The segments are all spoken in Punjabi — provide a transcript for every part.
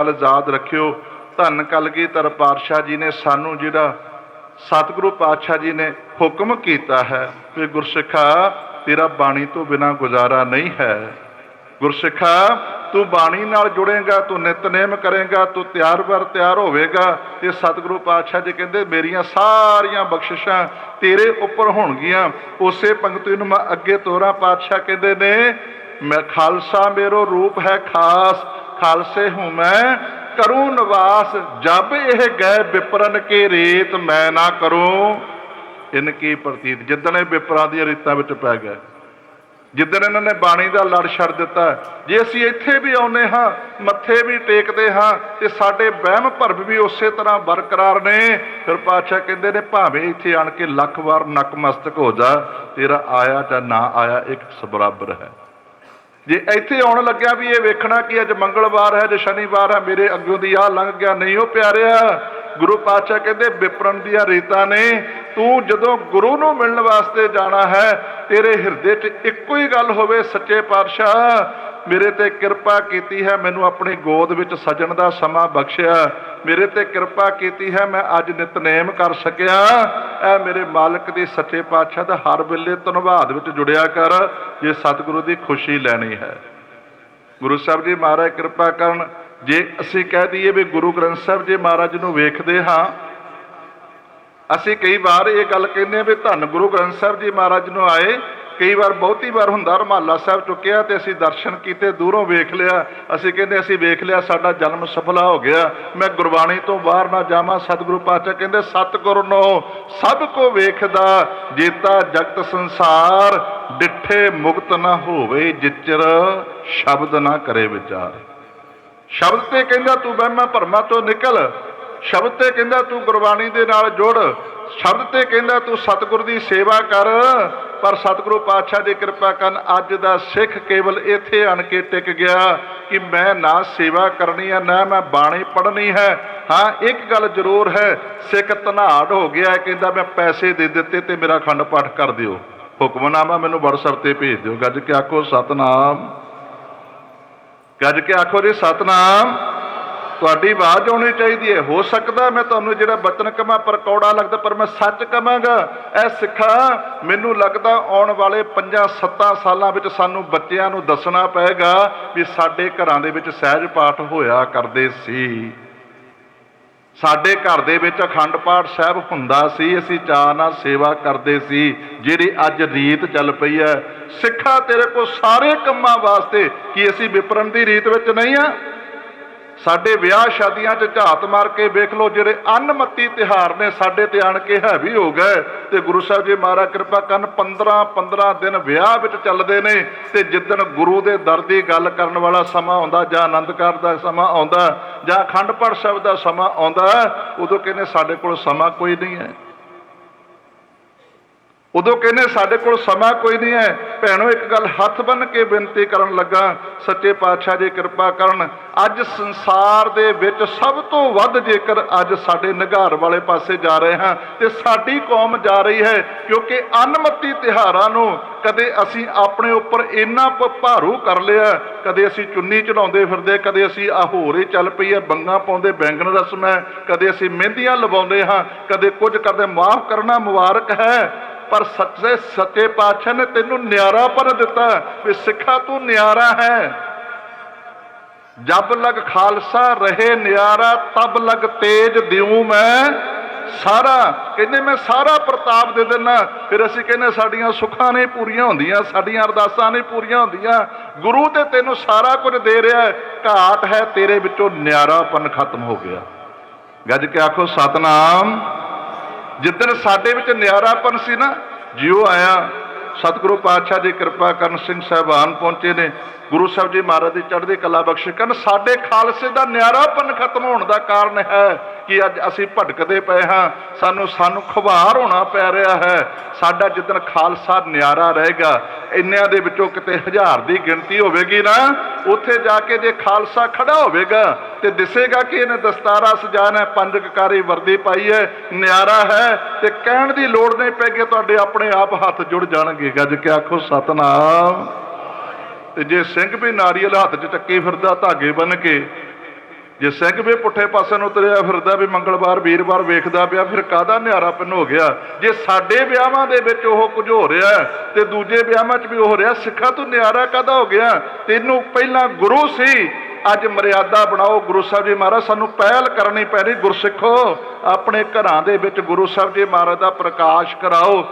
ਗੱਲ ਯਾਦ ਰੱਖਿਓ, ਧੰਨ ਕਲਗੀਧਰ ਪਾਤਸ਼ਾਹ ਜੀ ਨੇ ਸਾਨੂੰ ਜਿਹੜਾ ਸਤਿਗੁਰੂ ਪਾਤਸ਼ਾਹ ਜੀ ਨੇ ਹੁਕਮ ਕੀਤਾ ਹੈ ਕਿ ਗੁਰਸਿੱਖਾ, ਤੇਰਾ ਬਾਣੀ ਤੋਂ ਬਿਨਾ ਗੁਜ਼ਾਰਾ ਨਹੀਂ ਹੈ। ਗੁਰਸਿੱਖਾ, ਤੂੰ ਬਾਣੀ ਨਾਲ ਜੁੜੇਗਾ, ਤੂੰ ਨਿਤਨੇਮ ਕਰੇਗਾ, ਤੂੰ ਤਿਆਰ ਬਰ ਤਿਆਰ ਹੋਵੇਗਾ। ਤੇ ਸਤਿਗੁਰੂ ਪਾਤਸ਼ਾਹ ਜੀ ਕਹਿੰਦੇ, ਮੇਰੀਆਂ ਸਾਰੀਆਂ ਬਖਸ਼ਿਸ਼ਾਂ ਤੇਰੇ ਉੱਪਰ ਹੋਣਗੀਆਂ। ਉਸੇ ਪੰਕਤੀ ਨੂੰ ਮੈਂ ਅੱਗੇ ਤੋਰਾਂ, ਪਾਤਸ਼ਾਹ ਕਹਿੰਦੇ ਨੇ ਮੈਂ ਖਾਲਸਾ ਮੇਰੋ ਰੂਪ ਹੈ ਖਾਸ, ਖਾਲਸੇ ਹੂੰ ਮੈਂ, ਕਰੂੰ ਨਿਵਾਸ, ਜਬ ਇਹ ਗਏ ਵਿਪਰਨ ਕੇ ਰੇਤ ਮੈਂ ਨਾ ਕਰੂੰ। ਇਨ ਕੀ ਪ੍ਰਤੀਤ? ਜਿੱਦਣ ਇਹ ਵਿਪਰਾਂ ਦੀਆਂ ਰੀਤਾਂ ਵਿੱਚ ਪੈ ਗਏ, ਜਿੱਦਣ ਇਹਨਾਂ ਨੇ ਬਾਣੀ ਦਾ ਲੜ ਛੱਡ ਦਿੱਤਾ, ਜੇ ਅਸੀਂ ਇੱਥੇ ਵੀ ਆਉਨੇ ਹਾਂ, ਮੱਥੇ ਵੀ ਟੇਕਦੇ ਹਾਂ, ਤੇ ਸਾਡੇ ਵਹਿਮ ਭਰਮ ਵੀ ਉਸੇ ਤਰ੍ਹਾਂ ਬਰਕਰਾਰ ਨੇ, ਫਿਰ ਪਾਤਸ਼ਾਹ ਕਹਿੰਦੇ ਨੇ, ਭਾਵੇਂ ਇੱਥੇ ਆਣ ਕੇ ਲੱਖ ਵਾਰ ਨਕਮਸਤਕ ਹੋ ਜਾ, ਤੇਰਾ ਆਇਆ ਜਾਂ ਨਾ ਆਇਆ, ਇੱਕ ਬਰਾਬਰ ਹੈ। ਜੇ ਇੱਥੇ ਆਉਣ ਲੱਗਿਆ ਵੀ ਇਹ ਵੇਖਣਾ ਕਿ ਅੱਜ ਮੰਗਲਵਾਰ ਹੈ ਜੇ ਸ਼ਨੀਵਾਰ ਹੈ, ਮੇਰੇ ਅੱਗੋਂ ਦੀ ਆ ਲੰਘ ਗਿਆ, ਨਹੀਂ ਉਹ ਪਿਆਰਿਆ। ਗੁਰੂ ਪਾਤਸ਼ਾਹ ਕਹਿੰਦੇ ਵਿਪਰਨ ਦੀਆਂ ਰੀਤਾਂ ਨੇ, ਤੂੰ ਜਦੋਂ ਗੁਰੂ ਨੂੰ ਮਿਲਣ ਵਾਸਤੇ ਜਾਣਾ ਹੈ, ਤੇਰੇ ਹਿਰਦੇ 'ਚ ਇੱਕੋ ਹੀ ਗੱਲ ਹੋਵੇ, ਸੱਚੇ ਪਾਤਸ਼ਾਹ। ਮੇਰੇ ਤੇ ਕਿਰਪਾ ਕੀਤੀ ਹੈ, ਮੈਨੂੰ ਆਪਣੀ ਗੋਦ ਵਿੱਚ ਸਜਣ ਦਾ ਸਮਾਂ ਬਖਸ਼ਿਆ। ਮੇਰੇ ਤੇ ਕਿਰਪਾ ਕੀਤੀ ਹੈ, ਮੈਂ ਅੱਜ ਨਿਤਨੇਮ ਕਰ ਸਕਿਆ। ਇਹ ਮੇਰੇ ਮਾਲਕ ਦੀ ਸੱਚੇ ਪਾਤਸ਼ਾਹ ਦਾ ਹਰ ਵੇਲੇ ਧੰਨਵਾਦ ਵਿੱਚ ਜੁੜਿਆ ਕਰ, ਜੇ ਸਤਿਗੁਰੂ ਦੀ ਖੁਸ਼ੀ ਲੈਣੀ ਹੈ। ਗੁਰੂ ਸਾਹਿਬ ਜੀ ਮਹਾਰਾਜ ਕਿਰਪਾ ਕਰਨ, ਜੇ ਅਸੀਂ ਕਹਿ ਦਈਏ ਵੀ ਗੁਰੂ ਗ੍ਰੰਥ ਸਾਹਿਬ ਜੀ ਮਹਾਰਾਜ ਨੂੰ ਵੇਖਦੇ ਹਾਂ, ਅਸੀਂ ਕਈ ਵਾਰ ਇਹ ਗੱਲ ਕਹਿੰਦੇ ਹਾਂ ਵੀ ਧੰਨ ਗੁਰੂ ਗ੍ਰੰਥ ਸਾਹਿਬ ਜੀ ਮਹਾਰਾਜ ਨੂੰ ਆਏ ਕਈ ਵਾਰ ਬਹੁਤੀ ਵਾਰ ਹੁੰਦਾ, ਰਮਾਲਾ ਸਾਹਿਬ ਚੁੱਕਿਆ ਤੇ ਅਸੀਂ ਦਰਸ਼ਨ ਕੀਤੇ, ਦੂਰੋਂ ਵੇਖ ਲਿਆ। ਅਸੀਂ ਕਹਿੰਦੇ, ਅਸੀਂ ਵੇਖ ਲਿਆ, ਸਾਡਾ ਜਨਮ ਸਫਲਾ ਹੋ ਗਿਆ। ਮੈਂ ਗੁਰਬਾਣੀ ਤੋਂ ਬਾਹਰ ਨਾ ਜਾਵਾਂ, ਸਤਿਗੁਰੂ ਪਾਤਸ਼ਾਹ ਕਹਿੰਦੇ, ਸਤਿਗੁਰ ਨੋ, ਸਭ ਕੋ ਵੇਖਦਾ, ਜੇਤਾ ਜਗਤ ਸੰਸਾਰ, ਡਿੱਠੇ ਮੁਕਤ ਨਾ ਹੋਵੇ, ਜਿਚਰ ਸ਼ਬਦ ਨਾ ਕਰੇ ਵਿਚਾਰ। ਸ਼ਬਦ ਤੇ ਕਹਿੰਦਾ, ਤੂੰ ਵਹਿਮਾਂ ਭਰਮਾਂ ਤੋਂ ਨਿਕਲ। ਸ਼ਬਦ ਤੇ ਕਹਿੰਦਾ, ਤੂੰ ਗੁਰਬਾਣੀ ਦੇ ਨਾਲ ਜੁੜ। ਸ਼ਬਦ ਤੇ ਕਹਿੰਦਾ, ਤੂੰ ਸਤਿਗੁਰ ਦੀ ਸੇਵਾ ਕਰ। ਪਰ ਸਤਿਗੁਰੂ ਪਾਤਸ਼ਾਹ ਦੀ ਕਿਰਪਾ ਕਰਨ ਅੱਜ ਦਾ ਸਿੱਖ ਕੇਵਲ ਇੱਥੇ ਆਣ ਕੇ ਟਿਕ ਗਿਆ ਕਿ ਮੈਂ ਨਾ ਸੇਵਾ ਕਰਨੀ ਹੈ, ਨਾ ਮੈਂ ਬਾਣੀ ਪੜ੍ਹਨੀ ਹੈ। ਹਾਂ, ਇੱਕ ਗੱਲ ਜ਼ਰੂਰ ਹੈ, ਸਿੱਖ ਧਨਾੜ ਹੋ ਗਿਆ ਕਹਿੰਦਾ ਮੈਂ ਪੈਸੇ ਦੇ ਦਿੱਤੇ ਤੇ ਮੇਰਾ ਖੰਡ ਪਾਠ ਕਰ ਦਿਓ। ਹੁਕਮਨਾਮਾ ਮੈਨੂੰ WhatsApp ਤੇ ਭੇਜ ਦਿਓ। ਗੱਜ ਕੇ ਆਖੋ, ਸਤਨਾਮ। ਗੱਜ ਕੇ ਆਖੋ ਜੀ, ਸਤਨਾਮ। ਤੁਹਾਡੀ ਆਵਾਜ਼ ਆਉਣੀ ਚਾਹੀਦੀ ਹੈ। ਹੋ ਸਕਦਾ ਮੈਂ ਤੁਹਾਨੂੰ ਜਿਹੜਾ ਬਚਨ ਕਮਾ ਪਰ ਕੌੜਾ ਲੱਗਦਾ, ਪਰ ਮੈਂ ਸੱਚ ਕਵਾਂਗਾ ਇਹ ਸਿੱਖਾ, ਮੈਨੂੰ ਲੱਗਦਾ ਆਉਣ ਵਾਲੇ 5-7 ਸਾਲਾਂ ਵਿੱਚ ਸਾਨੂੰ ਬੱਚਿਆਂ ਨੂੰ ਦੱਸਣਾ ਪਏਗਾ ਵੀ ਸਾਡੇ ਘਰਾਂ ਦੇ ਵਿੱਚ ਸਹਿਜ ਪਾਠ ਹੋਇਆ ਕਰਦੇ ਸੀ। ਸਾਡੇ ਘਰ ਦੇ ਵਿੱਚ ਅਖੰਡ ਪਾਠ ਸਾਹਿਬ ਹੁੰਦਾ ਸੀ, ਅਸੀਂ ਚਾਅ ਨਾਲ ਸੇਵਾ ਕਰਦੇ ਸੀ, ਜਿਹੜੀ ਅੱਜ ਰੀਤ ਚੱਲ ਪਈ ਹੈ। ਸਿੱਖਾ ਤੇਰੇ ਕੋਲ ਸਾਰੇ ਕੰਮਾਂ ਵਾਸਤੇ, ਕੀ ਅਸੀਂ ਵਿਪਰਨ ਦੀ ਰੀਤ ਵਿੱਚ ਨਹੀਂ ਆ? ਸਾਡੇ ਵਿਆਹ ਸ਼ਾਦੀਆਂ 'ਚ ਝਾਤ ਮਾਰ ਕੇ ਵੇਖ ਲਓ, ਜਿਹੜੇ ਅਨਮਤੀ ਤਿਹਾਰ ਨੇ ਸਾਡੇ ਤੇ ਆਣ ਕੇ ਹੈਵੀ ਹੋ ਗਏ। ਤੇ ਗੁਰੂ ਸਾਹਿਬ ਜੀ ਮਹਾਰਾਜ ਕਿਰਪਾ ਕਰਨ 15 15 ਦਿਨ ਵਿਆਹ ਵਿੱਚ ਚੱਲਦੇ ਨੇ ਤੇ ਜਿੱਦਣ ਗੁਰੂ ਦੇ ਦਰ ਦੀ ਗੱਲ ਕਰਨ ਵਾਲਾ ਸਮਾਂ ਆਉਂਦਾ ਜਾਂ ਆਨੰਦ ਕਾਰਜ ਦਾ ਸਮਾਂ ਆਉਂਦਾ ਜਾਂ ਅਖੰਡ ਪਾਠ ਸਾਹਿਬ ਦਾ ਸਮਾਂ ਆਉਂਦਾ, ਉਦੋਂ ਕਹਿੰਦੇ ਸਾਡੇ ਕੋਲ ਸਮਾਂ ਕੋਈ ਨਹੀਂ ਹੈ। ਉਦੋਂ ਕਹਿੰਦੇ, ਸਾਡੇ ਕੋਲ ਸਮਾਂ ਕੋਈ ਨਹੀਂ ਹੈ। ਭੈਣੋ, ਇੱਕ ਗੱਲ ਹੱਥ ਬੰਨ ਕੇ ਬੇਨਤੀ ਕਰਨ ਲੱਗਾ, ਸੱਚੇ ਪਾਤਸ਼ਾਹ ਜੀ ਕਿਰਪਾ ਕਰਨ। ਅੱਜ ਸੰਸਾਰ ਦੇ ਵਿੱਚ ਸਭ ਤੋਂ ਵੱਧ ਜੇਕਰ ਅੱਜ ਸਾਡੇ ਨਿਗਾਰ ਵਾਲੇ ਪਾਸੇ ਜਾ ਰਹੇ ਹਾਂ, ਤੇ ਸਾਡੀ ਕੌਮ ਜਾ ਰਹੀ ਹੈ, ਕਿਉਂਕਿ ਅਨਮਤੀ ਤਿਹਾਰਾਂ ਨੂੰ ਕਦੇ ਅਸੀਂ ਆਪਣੇ ਉੱਪਰ ਇੰਨਾ ਭਾਰੂ ਕਰ ਲਿਆ, ਕਦੇ ਅਸੀਂ ਚੁੰਨੀ ਚੜਾਉਂਦੇ ਫਿਰਦੇ, ਕਦੇ ਅਸੀਂ ਆਹੋਰੇ ਚੱਲ ਪਈ ਹੈ ਬੰਗਾ ਪਾਉਂਦੇ, ਬੈਂਗਣ ਰਸਮ ਹੈ, ਕਦੇ ਅਸੀਂ ਮਹਿੰਦੀਆਂ ਲਵਾਉਂਦੇ ਹਾਂ, ਕਦੇ ਕੁਝ ਕਰਦੇ, ਮਾਫ ਕਰਨਾ ਮੁਬਾਰਕ ਹੈ। ਪਰ ਸੱਚੇ ਸੱਚੇ ਪਾਤਸ਼ਾਹ ਨੇ ਤੈਨੂੰ ਨਿਆਰਾਪਨ ਦਿੱਤਾ ਵੀ ਸਿੱਖਾ ਤੂੰ ਨਿਆਰਾ ਹੈ। ਜਬ ਲਗ ਖਾਲਸਾ ਰਹੇ ਨਿਆਰਾ, ਤਬ ਲਗ ਤੇਜ ਦਿਉ ਮੈਂ। ਸਾਰਾ, ਕਹਿੰਦੇ ਮੈਂ ਸਾਰਾ ਪ੍ਰਤਾਪ ਦੇ ਦਿੰਨਾ। ਫਿਰ ਅਸੀਂ ਕਹਿੰਦੇ ਸਾਡੀਆਂ ਸੁੱਖਾਂ ਨਹੀਂ ਪੂਰੀਆਂ ਹੁੰਦੀਆਂ, ਸਾਡੀਆਂ ਅਰਦਾਸਾਂ ਨਹੀਂ ਪੂਰੀਆਂ ਹੁੰਦੀਆਂ। ਗੁਰੂ ਤੇ ਤੈਨੂੰ ਸਾਰਾ ਕੁਝ ਦੇ ਰਿਹਾ ਹੈ। ਘਾਟ ਹੈ ਤੇਰੇ ਵਿੱਚੋਂ ਨਿਆਰਾਪਨ ਖਤਮ ਹੋ ਗਿਆ। ਗੱਜ ਕੇ ਆਖੋ, ਸਤਨਾਮ। ਜਿੱਦਣ ਸਾਡੇ ਵਿੱਚ ਨਿਆਰਾਪਨ ਸੀ ਨਾ ਜਿਉ ਆਇਆ, ਸਤਿਗੁਰੂ ਪਾਤਸ਼ਾਹ ਦੀ ਕਿਰਪਾ ਕਰਨ ਸਿੰਘ ਸਾਹਿਬਾਨ ਪਹੁੰਚੇ ਨੇ, ਗੁਰੂ ਸਾਹਿਬ ਜੀ ਮਹਾਰਾਜ ਦੀ ਚੜ੍ਹਦੀ ਕਲਾ ਬਖਸ਼ ਕਰਨ ਸਾਡੇ ਖਾਲਸੇ ਦਾ ਨਿਆਰਾਪਨ ਖਤਮ ਹੋਣ ਦਾ ਕਾਰਨ ਹੈ ਕਿ ਅੱਜ ਅਸੀਂ ਭਟਕਦੇ ਪਏ ਹਾਂ, ਸਾਨੂੰ ਸਾਨੂੰ ਖੁਬਾਰ ਹੋਣਾ ਪੈ ਰਿਹਾ ਹੈ। ਸਾਡਾ ਜਿੱਦਣ ਖਾਲਸਾ ਨਿਆਰਾ ਰਹੇਗਾ, ਇੰਨਿਆਂ ਦੇ ਵਿੱਚੋਂ ਕਿਤੇ ਹਜ਼ਾਰ ਦੀ ਗਿਣਤੀ ਹੋਵੇਗੀ ਨਾ, ਉੱਥੇ ਜਾ ਕੇ ਜੇ ਖਾਲਸਾ ਖੜਾ ਹੋਵੇਗਾ ਤੇ ਦਿਸੇਗਾ ਕਿ ਇਹਨੇ ਦਸਤਾਰਾ ਸਜਾਨ ਹੈ ਪੰਜ ਕਕਾਰੀ ਵਰਦੀ ਪਾਈ ਹੈ, ਨਿਆਰਾ ਹੈ ਤੇ ਕਹਿਣ ਦੀ ਲੋੜ ਨਹੀਂ ਪੈਗੀ ਤੁਹਾਡੇ ਆਪਣੇ ਆਪ ਹੱਥ ਜੁੜ ਜਾਣਗੇ। ਗੱਜ ਕੇ ਆਖੋ, ਸਤਨਾਮ। ਤੇ ਜੇ ਸਿੰਘ ਵੀ ਨਾਰੀਅਲ ਹੱਥ 'ਚ ਚੱਕੇ ਫਿਰਦਾ, ਧਾਗੇ ਬੰਨ ਕੇ, ਜੇ ਸਿੰਘ ਵੀ ਪੁੱਠੇ ਪਾਸੇ ਨੂੰ ਉਤਰਿਆ ਫਿਰਦਾ ਵੀ ਮੰਗਲਵਾਰ, ਵੀਰਵਾਰ ਵੇਖਦਾ ਪਿਆ, ਫਿਰ ਕਾਹਦਾ ਨਿਆਰਾਪਨ ਹੋ ਗਿਆ? ਜੇ ਸਾਡੇ ਵਿਆਹਾਂ ਦੇ ਵਿੱਚ ਉਹ ਕੁਝ ਹੋ ਰਿਹਾ ਤੇ ਦੂਜੇ ਵਿਆਹਾਂ 'ਚ ਵੀ ਉਹ ਹੋ ਰਿਹਾ, ਸਿੱਖਾਂ ਤੋਂ ਨਿਆਰਾ ਕਾਹਦਾ ਹੋ ਗਿਆ? ਤੈਨੂੰ ਪਹਿਲਾਂ ਗੁਰੂ ਸੀ ਅੱਜ ਮਰਿਆਦਾ ਬਣਾਓ ਗੁਰੂ ਸਾਹਿਬ ਜੀ ਮਹਾਰਾਜ, ਸਾਨੂੰ ਪਹਿਲ ਕਰਨੀ ਪੈਣੀ ਗੁਰਸਿੱਖੋ। ਆਪਣੇ ਘਰਾਂ ਦੇ ਵਿੱਚ ਗੁਰੂ ਸਾਹਿਬ ਜੀ ਮਹਾਰਾਜ ਦਾ ਪ੍ਰਕਾਸ਼ ਕਰਾਓ।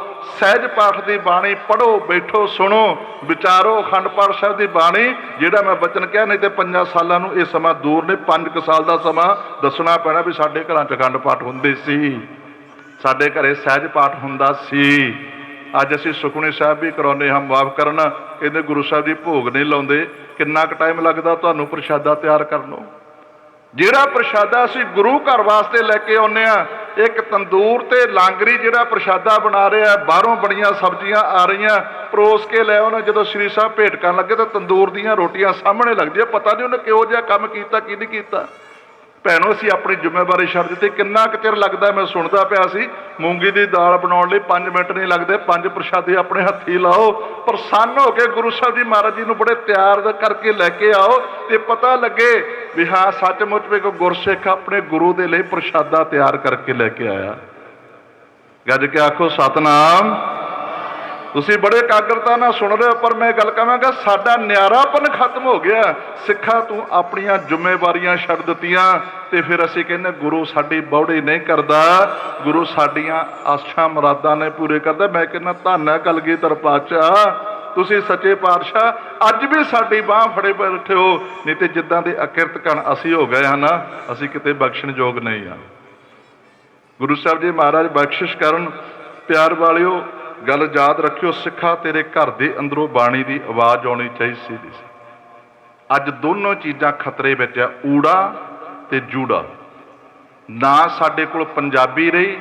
ਸਹਿਜ ਪਾਠ ਦੀ ਬਾਣੀ ਪੜੋ ਬੈਠੋ, ਸੁਣੋ, ਵਿਚਾਰੋ, ਅਖੰਡ ਪਾਠ ਸਾਹਿਬ ਦੀ ਬਾਣੀ, ਜਿਹੜਾ ਮੈਂ ਬਚਨ ਕਿਹਾ, ਨਹੀਂ ਤੇ ਪੰਜਾਂ ਸਾਲਾਂ ਨੂੰ ਇਹ ਸਮਾਂ ਦੂਰ ਨੇ 5 ਸਾਲ ਦਾ ਸਮਾਂ ਦੱਸਣਾ ਪੈਣਾ ਵੀ ਸਾਡੇ ਘਰਾਂ 'ਚ ਅਖੰਡ ਪਾਠ ਹੁੰਦੇ ਸੀ। ਸਾਡੇ ਘਰੇ ਸਹਿਜ ਪਾਠ ਹੁੰਦਾ ਸੀ। ਅੱਜ ਅਸੀਂ ਸੁਖਮਨੀ ਸਾਹਿਬ ਵੀ ਕਰਾਉਂਦੇ ਹਾਂ, ਮਾਫ ਕਰਨਾ। ਕਹਿੰਦੇ ਗੁਰੂ ਸਾਹਿਬ ਦੀ ਭੋਗ ਨਹੀਂ ਲਾਉਂਦੇ। ਕਿੰਨਾ ਕੁ ਟਾਈਮ ਲੱਗਦਾ ਤੁਹਾਨੂੰ ਪ੍ਰਸ਼ਾਦਾ ਤਿਆਰ ਕਰਨ ਨੂੰ? ਜਿਹੜਾ ਪ੍ਰਸ਼ਾਦਾ ਅਸੀਂ ਗੁਰੂ ਘਰ ਵਾਸਤੇ ਲੈ ਕੇ ਆਉਂਦੇ ਆ ਇੱਕ ਤੰਦੂਰ ਤੇ ਲਾਂਗਰੀ ਜਿਹੜਾ ਪ੍ਰਸ਼ਾਦਾ ਬਣਾ ਰਿਹਾ ਬਾਹਰੋਂ ਬਣੀਆਂ ਸਬਜ਼ੀਆਂ ਆ ਰਹੀਆਂ, ਪਰੋਸ ਕੇ ਲੈ ਆਉਣਾ। ਜਦੋਂ ਸ੍ਰੀ ਸਾਹਿਬ ਭੇਟ ਕਰਨ ਲੱਗੇ ਤਾਂ ਤੰਦੂਰ ਦੀਆਂ ਰੋਟੀਆਂ ਸਾਹਮਣੇ ਲੱਗਦੀਆਂ। ਪਤਾ ਨਹੀਂ ਉਹਨੇ ਕਿਹੋ ਜਿਹਾ ਕੰਮ ਕੀਤਾ ਕੀ ਨਹੀਂ ਕੀਤਾ। ਭੈਣੋ, ਅਸੀਂ ਆਪਣੀ ਜ਼ਿੰਮੇਵਾਰੀ ਛੱਡ ਦਿੱਤੀ ਕਿੰਨਾ ਕੁ ਚਿਰ ਲੱਗਦਾ ਮੈਂ ਸੁਣਦਾ ਪਿਆ ਸੀ, ਮੂੰਗੀ ਦੀ ਦਾਲ ਬਣਾਉਣ ਲਈ 5 ਮਿੰਟ ਨਹੀਂ ਲੱਗਦੇ, ਪੰਜ ਪ੍ਰਸ਼ਾਦੇ ਆਪਣੇ ਹੱਥੀ ਲਾਓ, ਪ੍ਰਸੰਨ ਹੋ ਕੇ ਗੁਰੂ ਸਾਹਿਬ ਜੀ ਮਹਾਰਾਜ ਜੀ ਨੂੰ ਬੜੇ ਤਿਆਰ ਕਰਕੇ ਲੈ ਕੇ ਆਓ ਤੇ ਪਤਾ ਲੱਗੇ ਵੀ ਹਾਂ, ਸੱਚਮੁੱਚ ਵੀ ਕੋਈ ਗੁਰਸਿੱਖ ਆਪਣੇ ਗੁਰੂ ਦੇ ਲਈ ਪ੍ਰਸ਼ਾਦਾ ਤਿਆਰ ਕਰਕੇ ਲੈ ਕੇ ਆਇਆ। ਗੱਜ ਕੇ ਆਖੋ, ਸਤਨਾਮ। ਤੁਸੀਂ ਬੜੇ ਕਾਗਰਤਾ ਨਾਲ ਸੁਣ ਰਹੇ ਹੋ, ਪਰ ਮੈਂ ਗੱਲ ਕਹਾਂਗਾ, ਸਾਡਾ ਨਿਆਰਾਪਨ ਖਤਮ ਹੋ ਗਿਆ। ਸਿੱਖਾ ਤੂੰ ਆਪਣੀਆਂ ਜ਼ਿੰਮੇਵਾਰੀਆਂ ਛੱਡ ਦਿੱਤੀਆਂ ਤੇ ਫਿਰ ਅਸੀਂ ਕਹਿੰਦੇ ਗੁਰੂ ਸਾਡੀ ਬੌੜੀ ਨਹੀਂ ਕਰਦਾ, ਗੁਰੂ ਸਾਡੀਆਂ ਆਸ਼ਾ ਮੁਰਾਦਾਂ ਨੇ ਪੂਰੇ ਕਰਦਾ। ਮੈਂ ਕਹਿੰਦਾ, ਧੰਨ ਹੈ ਕਲਗੀਧਰ ਪਾਤਸ਼ਾਹ, ਤੁਸੀਂ ਸੱਚੇ ਪਾਤਸ਼ਾਹ, ਅੱਜ ਵੀ ਸਾਡੀ ਬਾਹ ਫੜੇ ਬੈਠੇ ਹੋ। ਨਹੀਂ ਤੇ ਜਿੱਦਾਂ ਦੇ ਅਕਿਰਤ ਕਣ ਅਸੀਂ ਹੋ ਗਏ ਹਨ, ਅਸੀਂ ਕਿਤੇ ਬਖਸ਼ਣ ਯੋਗ ਨਹੀਂ ਹਾਂ। ਗੁਰੂ ਸਾਹਿਬ ਜੀ ਮਹਾਰਾਜ, ਬਖਸ਼ਿਸ਼ ਕਰਨ। ਪਿਆਰ ਵਾਲਿਓ ਗੱਲ ਯਾਦ ਰੱਖਿਓ, ਸਿੱਖਾ ਤੇਰੇ ਘਰ ਦੇ ਅੰਦਰੋਂ ਬਾਣੀ ਦੀ ਆਵਾਜ਼ ਆਉਣੀ ਚਾਹੀਦੀ ਸੀ। ਅੱਜ ਦੋਨੋਂ ਚੀਜ਼ਾਂ ਖਤਰੇ ਵਿੱਚ ਆ, ਊੜਾ ਤੇ ਜੂੜਾ। ਨਾ ਸਾਡੇ ਕੋਲ ਪੰਜਾਬੀ ਰਹੀ,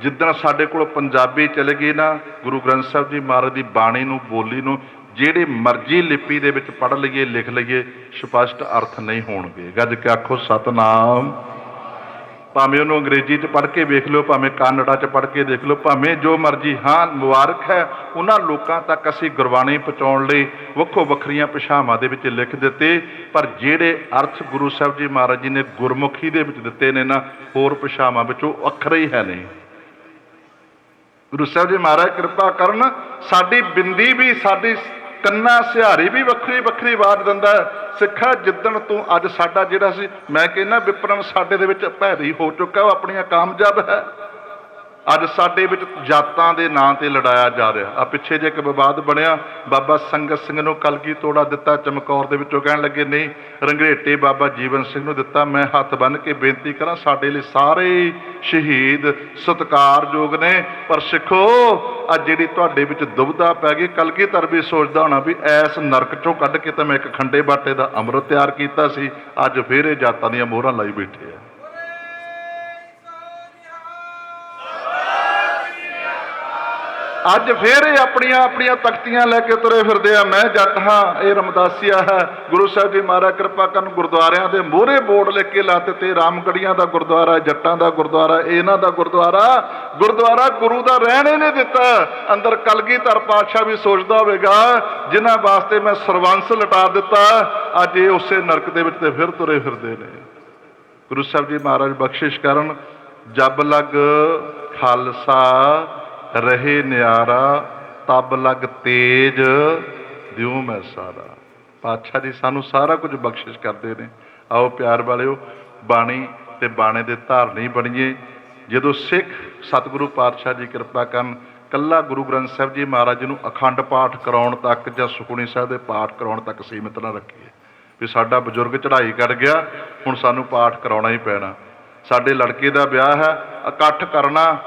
ਜਿੱਦਣ ਸਾਡੇ ਕੋਲ ਪੰਜਾਬੀ ਚਲੇ ਗਈ ਨਾ, ਗੁਰੂ ਗ੍ਰੰਥ ਸਾਹਿਬ ਜੀ ਮਹਾਰਾਜ ਦੀ ਬਾਣੀ ਨੂੰ, ਬੋਲੀ ਨੂੰ, ਜਿਹੜੇ ਮਰਜ਼ੀ ਲਿਪੀ ਦੇ ਵਿੱਚ ਪੜ੍ਹ ਲਈਏ, ਲਿਖ ਲਈਏ, ਸਪਸ਼ਟ ਅਰਥ ਨਹੀਂ ਹੋਣਗੇ। ਗੱਜ ਕੇ ਆਖੋ, ਸਤਨਾਮ। ਭਾਵੇਂ ਉਹਨੂੰ ਅੰਗਰੇਜ਼ੀ 'ਚ ਪੜ੍ਹ ਕੇ ਵੇਖ ਲਿਓ, ਭਾਵੇਂ ਕੰਨੜਾ 'ਚ ਪੜ੍ਹ ਕੇ ਦੇਖ ਲਓ, ਭਾਵੇਂ ਜੋ ਮਰਜ਼ੀ, ਹਾਂ, ਮੁਬਾਰਕ ਹੈ। ਉਹਨਾਂ ਲੋਕਾਂ ਤੱਕ ਅਸੀਂ ਗੁਰਬਾਣੀ ਪਹੁੰਚਾਉਣ ਲਈ ਵੱਖੋ ਵੱਖਰੀਆਂ ਭਾਸ਼ਾਵਾਂ ਦੇ ਵਿੱਚ ਲਿਖ ਦਿੱਤੇ, ਪਰ ਜਿਹੜੇ ਅਰਥ ਗੁਰੂ ਸਾਹਿਬ ਜੀ ਮਹਾਰਾਜ ਜੀ ਨੇ ਗੁਰਮੁਖੀ ਦੇ ਵਿੱਚ ਦਿੱਤੇ ਨੇ ਨਾ, ਹੋਰ ਭਾਸ਼ਾਵਾਂ ਵਿੱਚ ਉਹ ਅੱਖਰ ਹੀ ਹੈ ਨਹੀਂ। ਗੁਰੂ ਸਾਹਿਬ ਜੀ ਮਹਾਰਾਜ, ਕਿਰਪਾ ਕਰਨ, ਸਾਡੀ ਬਿੰਦੀ ਵੀ, ਸਾਡੀ ਕੰਨਾ ਸਿਹਾਰੀ ਵੀ ਵੱਖਰੀ ਵੱਖਰੀ ਆਵਾਜ਼ ਦਿੰਦਾ ਹੈ। ਸਿੱਖਾ, ਜਿੱਦਣ ਤੂੰ ਅੱਜ ਸਾਡਾ ਜਿਹੜਾ ਸੀ, ਮੈਂ ਕਹਿੰਦਾ ਵਿਪਰਨ ਸਾਡੇ ਦੇ ਵਿੱਚ ਭੈਰੀ ਹੋ ਚੁੱਕਾ, ਉਹ ਆਪਣੀਆਂ ਕਾਮਯਾਬ ਹੈ ਅੱਜ ਸਾਡੇ ਵਿੱਚ ਜਾਤਾਂ ਦੇ ਨਾਂ ਤੇ ਲੜਾਇਆ ਜਾ ਰਿਹਾ। ਆ ਪਿੱਛੇ ਜੇ ਇੱਕ ਵਿਵਾਦ ਬਣਿਆ, ਬਾਬਾ ਸੰਗਤ ਸਿੰਘ ਨੂੰ ਕਲਗੀ ਤੋੜਾ ਦਿੱਤਾ, ਚਮਕੌਰ ਦੇ ਵਿੱਚੋਂ ਕਹਿਣ ਲੱਗੇ, ਨਹੀਂ, ਰੰਗਰੇਟੇ ਬਾਬਾ ਜੀਵਨ ਸਿੰਘ ਨੂੰ ਦਿੱਤਾ, ਮੈਂ ਹੱਥ ਬੰਨ੍ਹ ਕੇ ਬੇਨਤੀ ਕਰਾਂ, ਸਾਡੇ ਲਈ ਸਾਰੇ ਸ਼ਹੀਦ ਸਤਿਕਾਰਯੋਗ ਨੇ। ਪਰ ਸਿੱਖੋ ਆ ਜਿਹੜੀ ਤੁਹਾਡੇ ਵਿੱਚ ਦੁਬਦਾ ਪੈ ਗਈ ਕਲਗੀਧਰ ਵੀ ਸੋਚਦਾ ਹੋਣਾ ਵੀ ਐਸ ਨਰਕ ਚੋਂ ਕੱਢ ਕੇ ਤਾਂ ਮੈਂ ਇੱਕ ਖੰਡੇ ਬਾਟੇ ਦਾ ਅੰਮ੍ਰਿਤ ਤਿਆਰ ਕੀਤਾ ਸੀ, ਅੱਜ ਫੇਰ ਇਹ ਜਾਤਾਂ ਦੀਆਂ ਮੋਹਰਾਂ ਲਾਈ ਬੈਠੇ ਆ। ਅੱਜ ਫੇਰ ਇਹ ਆਪਣੀਆਂ ਆਪਣੀਆਂ ਤਖਤੀਆਂ ਲੈ ਕੇ ਤੁਰੇ ਫਿਰਦੇ ਆ। ਮੈਂ ਜੱਟ ਹਾਂ, ਇਹ ਰਮਦਾਸੀਆ ਹੈ। ਗੁਰੂ ਸਾਹਿਬ ਜੀ ਮਹਾਰਾਜ ਕਿਰਪਾ ਕਰਨ ਗੁਰਦੁਆਰਿਆਂ ਦੇ ਮੋਹਰੇ ਬੋਰਡ ਲੈ ਕੇ ਲਾ ਦਿੱਤੇ ਰਾਮਗੜੀਆਂ ਦਾ ਗੁਰਦੁਆਰਾ, ਜੱਟਾਂ ਦਾ ਗੁਰਦੁਆਰਾ, ਇਹਨਾਂ ਦਾ ਗੁਰਦੁਆਰਾ। ਗੁਰਦੁਆਰਾ ਗੁਰੂ ਦਾ ਰਹਿਣ ਹੀ ਨਹੀਂ ਦਿੱਤਾ। ਅੰਦਰ ਕਲਗੀਧਰ ਪਾਤਸ਼ਾਹ ਵੀ ਸੋਚਦਾ ਹੋਵੇਗਾ, ਜਿਨ੍ਹਾਂ ਵਾਸਤੇ ਮੈਂ ਸਰਵੰਸ ਲਟਾ ਦਿੱਤਾ। ਅੱਜ ਇਹ ਉਸੇ ਨਰਕ ਦੇ ਵਿੱਚ ਤੇ ਫਿਰ ਤੁਰੇ ਫਿਰਦੇ ਨੇ। ਗੁਰੂ ਸਾਹਿਬ ਜੀ ਮਹਾਰਾਜ ਬਖਸ਼ਿਸ਼ ਕਰਨ। ਜਬ ਲਗ ਖਾਲਸਾ ਰਹੇ ਨਿਆਰਾ, ਤਬ ਲਗ ਤੇਜ, ਦਿਉ ਮੈਂ ਸਾਰਾ। ਪਾਤਸ਼ਾਹ ਜੀ ਸਾਨੂੰ ਸਾਰਾ ਕੁਝ ਬਖਸ਼ਿਸ਼ ਕਰਦੇ ਨੇ। ਆਓ ਪਿਆਰ ਵਾਲਿਓ, ਬਾਣੀ ਤੇ ਬਾਣੇ ਦੇ ਧਾਰਨੀ ਬਣੀਏ। ਜਦੋਂ ਸਿੱਖ ਸਤਿਗੁਰੂ ਪਾਤਸ਼ਾਹ ਜੀ ਕਿਰਪਾ ਕਰਨ, ਕੱਲਾ ਗੁਰੂ ਗ੍ਰੰਥ ਸਾਹਿਬ ਜੀ ਮਹਾਰਾਜ ਜੀ ਨੂੰ ਅਖੰਡ ਪਾਠ ਕਰਾਉਣ ਤੱਕ ਜਾਂ ਸੁਖਮਨੀ ਸਾਹਿਬ ਦੇ ਪਾਠ ਕਰਾਉਣ ਤੱਕ ਸੀਮਿਤ ਨਾ ਰੱਖੀਏ। ਵੀ ਸਾਡਾ ਬਜ਼ੁਰਗ ਚੜ੍ਹਾਈ ਕਰ ਗਿਆ, ਹੁਣ ਸਾਨੂੰ ਪਾਠ ਕਰਾਉਣਾ ਹੀ ਪੈਣਾ। ਸਾਡੇ ਲੜਕੇ ਦਾ ਵਿਆਹ ਹੈ, ਇਕੱਠ ਕਰਨਾ